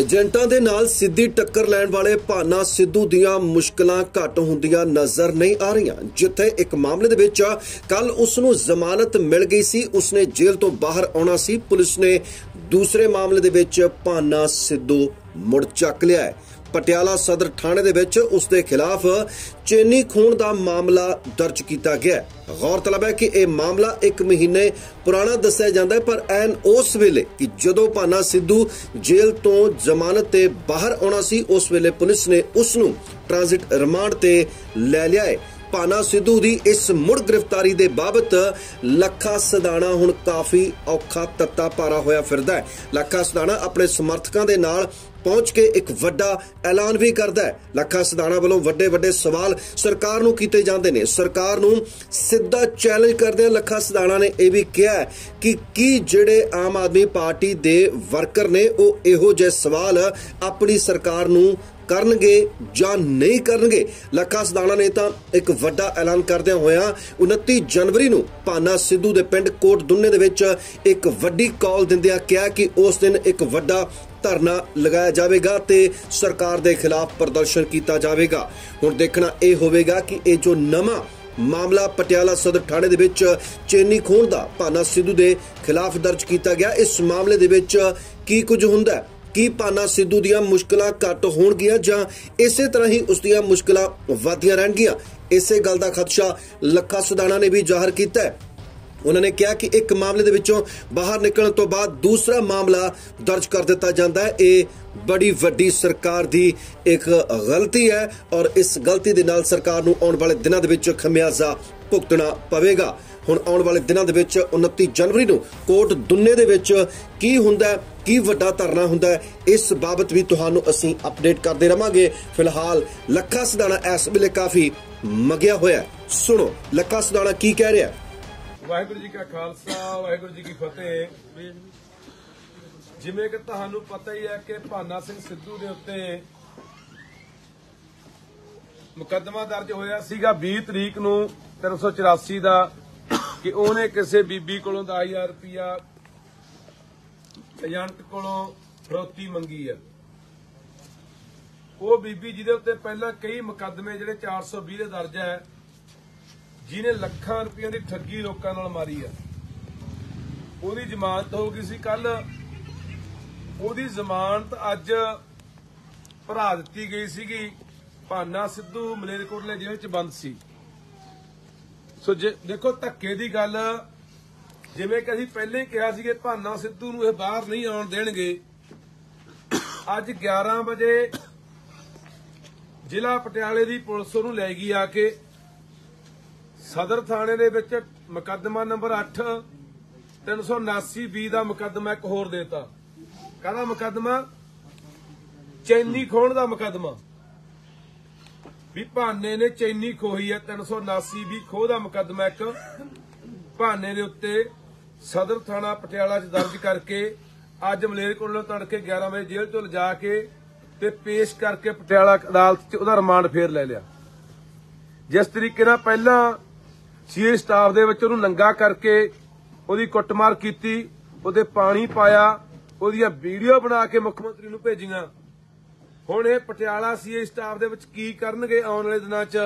ਏਜੰਟਾਂ ਦੇ ਨਾਲ ਸਿੱਧੀ ਟੱਕਰ ਲੈਣ ਵਾਲੇ ਭਾਨਾ ਸਿੱਧੂ ਦੀਆਂ ਮੁਸ਼ਕਲਾਂ ਘੱਟ ਹੁੰਦੀਆਂ ਨਜ਼ਰ ਨਹੀਂ ਆ ਰਹੀਆਂ। ਜਿੱਥੇ ਇੱਕ ਮਾਮਲੇ ਦੇ ਵਿੱਚ ਕੱਲ ਉਸ ਨੂੰ ਜ਼ਮਾਨਤ ਮਿਲ ਗਈ ਸੀ, ਉਸਨੇ ਜੇਲ੍ਹ ਤੋਂ ਬਾਹਰ ਆਉਣਾ ਸੀ। ਪੁਲਿਸ ਨੇ ਦੂਸਰੇ ਮਾਮਲੇ ਦੇ ਵਿੱਚ ਭਾਨਾ ਸਿੱਧੂ ਮੁੜ ਚੱਕ ਲਿਆ ਹੈ। ਪਟਿਆਲਾ ਸਦਰ ਥਾਣੇ ਦੇ ਵਿੱਚ ਉਸ ਦੇ ਖਿਲਾਫ ਚੇਨੀ ਖੂਨ ਦਾ ਮਾਮਲਾ ਦਰਜ ਕੀਤਾ ਗਿਆ ਗੌਰਤਲਬ ਹੈ ਕਿ ਇਹ ਮਾਮਲਾ 1 ਮਹੀਨੇ ਪੁਰਾਣਾ ਦੱਸਿਆ ਜਾਂਦਾ ਹੈ, ਪਰ ਐਨ ਉਸ ਵੇਲੇ ਕਿ ਜਦੋਂ ਭਾਨਾ ਸਿੱਧੂ ਜੇਲ੍ਹ ਤੋਂ ਜ਼ਮਾਨਤ ਤੇ ਬਾਹਰ ਆਉਣਾ ਸੀ, ਉਸ ਵੇਲੇ ਪੁਲਿਸ ਨੇ ਉਸ ਨੂੰ ਟ੍ਰਾਂਜ਼ਿਟ ਰਿਮਾਂਡ ਤੇ ਲੈ ਲਿਆ ਹੈ। ਭਾਨਾ ਸਿੱਧੂ ਦੀ ਇਸ ਮੁੜ ਗ੍ਰਿਫਤਾਰੀ ਦੇ ਬਾਬਤ ਲੱਖਾ ਸਦਾਣਾ ਹੁਣ ਕਾਫੀ ਔਖਾ ਤੱਤਾ ਪਾਰਾ ਹੋਇਆ ਫਿਰਦਾ ਹੈ। ਲੱਖਾ ਸਦਾਣਾ ਆਪਣੇ ਸਮਰਥਕਾਂ ਦੇ ਨਾਲ ਪਹੁੰਚ ਕੇ ਇੱਕ ਵੱਡਾ ਐਲਾਨ ਵੀ ਕਰਦਾ ਹੈ। ਲੱਖਾ ਸਦਾਣਾ ਵੱਲੋਂ ਵੱਡੇ ਵੱਡੇ ਸਵਾਲ ਸਰਕਾਰ ਨੂੰ ਕੀਤੇ ਜਾਂਦੇ ਨੇ। ਸਰਕਾਰ ਨੂੰ ਸਿੱਧਾ ਚੈਲੰਜ ਕਰਦੇ ਲੱਖਾ ਸਦਾਣਾ ਨੇ ਇਹ ਵੀ ਕਿਹਾ ਕਿ ਕੀ ਜਿਹੜੇ ਆਮ ਆਦਮੀ ਪਾਰਟੀ ਦੇ ਵਰਕਰ ਨੇ, ਉਹ ਇਹੋ ਜਿਹੇ ਸਵਾਲ ਆਪਣੀ ਸਰਕਾਰ ਨੂੰ ਕਰਨਗੇ ਜਾਂ ਨਹੀਂ ਕਰਨਗੇ? ਲੱਖਾ ਸਦਾਣਾ ਨੇ ਤਾਂ ਇੱਕ ਵੱਡਾ ਐਲਾਨ ਕਰਦਿਆਂ ਹੋਇਆ 29 ਜਨਵਰੀ ਨੂੰ ਪਾਨਾ ਸਿੱਧੂ ਦੇ ਪਿੰਡ ਕੋਟ ਦੁੰਨੇ ਦੇ ਵਿੱਚ ਇੱਕ ਵੱਡੀ ਕਾਲ ਦਿੰਦਿਆਂ ਕਿਹਾ ਕਿ ਉਸ ਦਿਨ ਇੱਕ ਵੱਡਾ ਧਰਨਾ ਲਗਾਇਆ ਜਾਵੇਗਾ ਤੇ ਸਰਕਾਰ ਦੇ ਖਿਲਾਫ ਪ੍ਰਦਰਸ਼ਨ ਕੀਤਾ ਜਾਵੇਗਾ। ਹੁਣ ਦੇਖਣਾ ਇਹ ਹੋਵੇਗਾ ਕਿ ਇਹ ਜੋ ਨਵਾਂ ਮਾਮਲਾ ਪਟਿਆਲਾ ਸਦਰ ਥਾਣੇ ਦੇ ਵਿੱਚ ਚੇਨੀ ਖੋਣ ਦਾ ਪਾਨਾ ਸਿੱਧੂ ਦੇ ਖਿਲਾਫ ਦਰਜ ਕੀਤਾ ਗਿਆ, ਇਸ ਮਾਮਲੇ ਦੇ ਵਿੱਚ ਕੀ ਕੁਝ ਹੁੰਦਾ ਕੀ ਪਾਨਾ ਸਿੱਧੂ ਦੀਆਂ ਮੁਸ਼ਕਲਾਂ ਘੱਟ ਹੋਣਗੀਆਂ ਜਾਂ ਇਸੇ ਤਰ੍ਹਾਂ ਹੀ ਉਸ ਦੀਆਂ ਮੁਸ਼ਕਲਾਂ ਵਧਦੀਆਂ ਰਹਿਣਗੀਆਂ? ਇਸੇ ਗੱਲ ਦਾ ਖਦਸ਼ਾ ਲੱਖਾ ਸੁਦਾਣਾ ਨੇ ਵੀ ਜ਼ਾਹਰ ਕੀਤਾ ਹੈ। ਉਹਨਾਂ ਨੇ ਕਿਹਾ ਕਿ ਇੱਕ ਮਾਮਲੇ ਦੇ ਵਿੱਚੋਂ ਬਾਹਰ ਨਿਕਲਣ ਤੋਂ ਬਾਅਦ ਦੂਸਰਾ ਮਾਮਲਾ ਦਰਜ ਕਰ ਦਿੱਤਾ ਜਾਂਦਾ ਹੈ। ਇਹ ਬੜੀ ਵੱਡੀ ਸਰਕਾਰ ਦੀ ਇੱਕ ਗਲਤੀ ਹੈ ਔਰ ਇਸ ਗਲਤੀ ਦੇ ਨਾਲ ਸਰਕਾਰ ਨੂੰ ਆਉਣ ਵਾਲੇ ਦਿਨਾਂ ਦੇ ਵਿੱਚ ਖਮਿਆਜ਼ਾ ਭੁਗਤਣਾ ਪਵੇਗਾ। ਹੁਣ ਆਉਣ ਵਾਲੇ ਦਿਨਾਂ ਦੇ ਵਿੱਚ 29 ਜਨਵਰੀ ਨੂੰ ਕੋਟ ਦੁੰਨੇ ਦੇ ਵਿੱਚ ਕੀ ਹੁੰਦਾ ਕੀ ਵੱਡਾ ਧਰਨਾ ਹੁੰਦਾ ਇਸ ਬਾਬਤ ਵੀ ਤੁਹਾਨੂੰ ਅਸੀਂ ਅਪਡੇਟ ਕਰਦੇ ਰਵਾਂਗੇ। ਫਿਲਹਾਲ ਲੱਖਾ ਸਦਾਣਾ ਇਸ ਵੇਲੇ ਕਾਫੀ ਮਗਿਆ ਹੋਇਆ ਸੁਣੋ, ਲੱਖਾ ਸਦਾਣਾ ਕੀ ਕਹਿ ਰਿਹਾ ਵਾਹਿਗੁਰੂ ਜੀ ਕਾ ਖਾਲਸਾ, ਵਾਹਿਗੁਰੂ ਜੀ ਕੀ ਫਤਿਹ। ਜਿਵੇਂ ਕਿ ਤੁਹਾਨੂੰ ਪਤਾ ਹੀ ਹੈ ਕਿ ਭਾਨਾ ਸਿੰਘ ਸਿੱਧੂ ਦੇ ਉੱਤੇ ਮੁਕੱਦਮਾ ਦਰਜ ਹੋਇਆ ਸੀਗਾ 20 ਤਰੀਕ ਨੂੰ 384 ਦਾ। ਕਿ ਉਹਨੇ ਕਿਸੇ ਬੀਬੀ ਕੋਲੋਂ 10000 ਰੁਪਇਆ, ਏਜੰਟ ਕੋਲੋਂ ਫਰੋਤੀ ਮੰਗੀ ਆ। ਉਹ ਬੀਬੀ ਜਿਹਦੇ ਉੱਤੇ ਪਹਿਲਾਂ ਕਈ ਮੁਕੱਦਮੇ ਜਿਹੜੇ 420 ਦੇ ਦਰਜ ਹੈ, ਜਿਹਨੇ ਲੱਖਾਂ ਰੁਪਈਆਂ ਦੀ ਠੱਗੀ ਲੋਕਾਂ ਨਾਲ ਮਾਰੀ ਆ। ਉਹਦੀ ਜ਼ਮਾਨਤ ਹੋ ਗਈ ਸੀ ਕੱਲ ਉਹਦੀ ਜ਼ਮਾਨਤ ਅੱਜ ਭਰਾ ਦਿੱਤੀ ਗਈ ਸੀਗੀ, ਭਾਨਾ ਸਿੱਧੂ ਮਲੇਰਕੋਟਲੇ ਜੇਲ੍ਹ ਚ ਬੰਦ ਸੀ। ਸੋ ਦੇਖੋ ਧੱਕੇ ਦੀ ਗੱਲ, ਜਿਵੇਂ ਕਿ ਅਸੀਂ ਪਹਿਲੇ ਹੀ ਕਿਹਾ ਸੀ ਕਿ ਭਾਨਾ ਸਿੱਧੂ ਨੂੰ ਇਹ ਬਾਹਰ ਨਹੀਂ ਆਉਣ ਦੇਣਗੇ। ਅੱਜ 11 ਵਜੇ ਜ਼ਿਲ੍ਹਾ ਪਟਿਆਲੇ ਦੀ ਪੁਲਿਸ ਉਹਨੂੰ ਲੈ ਗਈ ਆ ਕੇ। ਸਦਰ ਥਾਣੇ ਦੇ ਵਿੱਚ ਮੁਕੱਦਮਾ ਨੰਬਰ 8 379 ਬੀ ਦਾ ਮੁਕੱਦਮਾ ਇੱਕ ਹੋਰ ਦੇਤਾ। ਕਾਹਦਾ ਮੁਕੱਦਮਾ? ਚੈਨੀ ਖੋਣ ਦਾ ਮੁਕੱਦਮਾ। ਵੀ ਭਾਨੇ ਨੇ ਚੈਨੀ ਖੋਹੀ ਹੈ 379 ਵੀ ਖੋਹ ਦਾ ਮੁਕੱਦਮਾ ਇੱਕ। ਭਾਨੇ ਦੇ ਉੱਤੇ ਸਦਰ ਥਾਣਾ ਪਟਿਆਲਾ 'ਚ ਦਰਜ ਕਰਕੇ ਅੱਜ ਮਲੇਰਕੋਟਲੇ ਤੜਕੇ 11 ਵਜੇ ਜੇਲ੍ਹ ਤੋਂ ਲਿਜਾ ਕੇ ਤੇ ਪੇਸ਼ ਕਰਕੇ ਪਟਿਆਲਾ ਅਦਾਲਤ 'ਚ ਉਹਦਾ ਰਿਮਾਂਡ ਫੇਰ ਲੈ ਲਿਆ। ਜਿਸ ਤਰੀਕੇ ਨਾਲ ਪਹਿਲਾਂ ਸੀਏ ਸਟਾਫ ਦੇ ਵਿੱਚ ਉਹਨੂੰ ਨੰਗਾ ਕਰਕੇ ਉਹਦੀ ਕੁੱਟਮਾਰ ਕੀਤੀ, ਉਹਦੇ ਪਾਣੀ ਪਾਇਆ, ਉਹਦੀਆਂ ਵੀਡੀਓ ਬਣਾ ਕੇ ਮੁੱਖ ਮੰਤਰੀ ਨੂੰ ਭੇਜੀਆਂ। ਹੁਣ ਇਹ ਪਟਿਆਲਾ ਸੀਏ ਸਟਾਫ ਦੇ ਵਿੱਚ ਕੀ ਕਰਨਗੇ ਆਉਣ ਵਾਲੇ ਦਿਨਾਂ 'ਚ,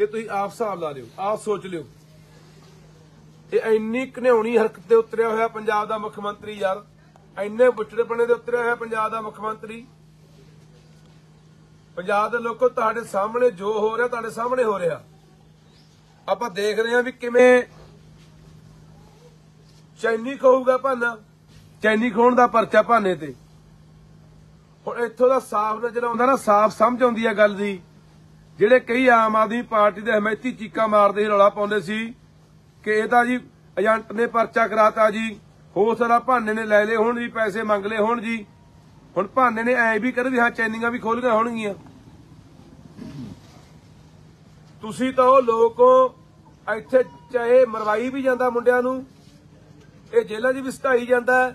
ਇਹ ਤੁਸੀਂ ਆਪ ਹਿਸਾਬ ਲਾ ਲਿਓ, ਆਪ ਸੋਚ ਲਿਓ। ਇਹ ਇੰਨੀ ਘਨਿਉਣੀ ਹਰਕਤ ਤੇ ਉਤਰਿਆ ਹੋਇਆ ਪੰਜਾਬ ਦਾ ਮੁੱਖ ਮੰਤਰੀ ਯਾਰ, ਇੰਨੇ ਬੁੱਚੜੇਪਣੇ ਦੇ ਉਤਰਿਆ ਹੋਇਆ ਪੰਜਾਬ ਦਾ ਮੁੱਖ ਮੰਤਰੀ। ਪੰਜਾਬ ਦੇ ਲੋਕੋ, ਤੁਹਾਡੇ ਸਾਹਮਣੇ ਜੋ ਹੋ ਰਿਹਾ, ਤੁਹਾਡੇ ਸਾਹਮਣੇ ਹੋ ਰਿਹਾ। ਆਪਾਂ ਦੇਖ ਰਹੇ ਹਾਂ ਵੀ ਕਿਵੇਂ ਚੈਨੀ ਕਹੂਗਾ ਭਾਨਾ, ਚੈਨੀ ਖੋਣ ਦਾ ਪਰਚਾ ਭਾਨੇ ਤੇ। ਹੁਣ ਇੱਥੋਂ ਦਾ ਸਾਫ਼ ਨਜ਼ਰ ਆਉਂਦਾ ਨਾ, ਸਾਫ਼ ਸਮਝ ਆਉਂਦੀ ਹੈ ਗੱਲ ਦੀ। ਜਿਹੜੇ ਕਈ ਆਮ ਆਦਮੀ ਪਾਰਟੀ ਦੇ ਹਮੈਤੀ ਚੀਕਾਂ ਮਾਰਦੇ ਰੌਲਾ ਪਾਉਂਦੇ ਸੀ ਕਿ ਇਹ ਤਾਂ ਜੀ ਏਜੰਟ ਨੇ ਪਰਚਾ ਕਰਾਤਾ ਜੀ ਹੋ ਸਕਦਾ ਭਾਨੇ ਨੇ ਲੈ ਲਏ ਹੋਣ ਜੀ, ਪੈਸੇ ਮੰਗ ਲਏ ਹੋਣ ਜੀ। ਹੁਣ ਭਾਨੇ ਨੇ ਐ ਵੀ ਕਰ ਵੀ ਹਾਂ ਚੈਨੀਆਂ ਵੀ ਖੋਲੀਆਂ ਹੋਣਗੀਆਂ ਤੁਸੀਂ ਤਾਂ ਉਹ ਲੋਕ ਇੱਥੇ ਚਾਹੇ ਮਰਵਾਈ ਵੀ ਜਾਂਦਾ ਮੁੰਡਿਆਂ ਨੂੰ, ਇਹ ਜੇਲ੍ਹਾਂ 'ਚ ਵੀ ਸਟਾਈ ਜਾਂਦਾ।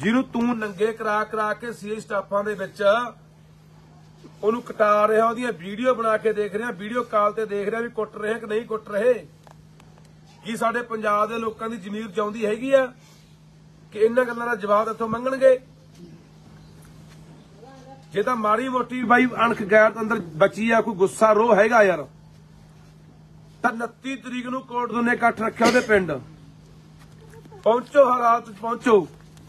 ਜਿਹਨੂੰ ਤੂੰ ਨੰਗੇ ਕਰਾ ਕਰਾ ਕੇ ਸੀ ਸਟਾਫਾਂ ਦੇ ਵਿੱਚ ਉਹਨੂੰ ਕਟਾ ਰਿਹਾ, ਉਹਦੀਆਂ ਵੀਡੀਓ ਬਣਾ ਕੇ ਦੇਖ ਰਿਹਾ, ਵੀਡੀਓ ਕਾਲ ਤੇ ਦੇਖ ਰਿਹਾ ਵੀ ਕੁੱਟ ਰਹੇ ਕਿ ਨਹੀਂ ਕੁੱਟ ਰਹੇ। ਕੀ ਸਾਡੇ ਪੰਜਾਬ ਦੇ ਲੋਕਾਂ ਦੀ ਜ਼ਮੀਰ ਚਾਹੁੰਦੀ ਹੈਗੀ ਆ ਕਿ ਇਹਨਾਂ ਗੱਲਾਂ ਦਾ ਜਵਾਬ ਇੱਥੋਂ ਮੰਗਣਗੇ? ਜੇ ਤਾਂ ਮਾੜੀ ਮੋਟੀ ਬਾਈ ਅਣਖ ਗੈਰ ਅੰਦਰ ਬਚੀ ਆ, ਕੋਈ ਗੁੱਸਾ ਰੋ ਹੈਗਾ ਯਾਰ। ਤਾਂ 29 ਤਰੀਕ ਨੂੰ ਕੋਰਟ ਨੇ ਇਕੱਠ ਰੱਖਿਆ ਉਹਦੇ ਪਿੰਡ। ਪਹੁੰਚੋ ਹਾਲਾਤ 'ਚ ਪਹੁੰਚੋ।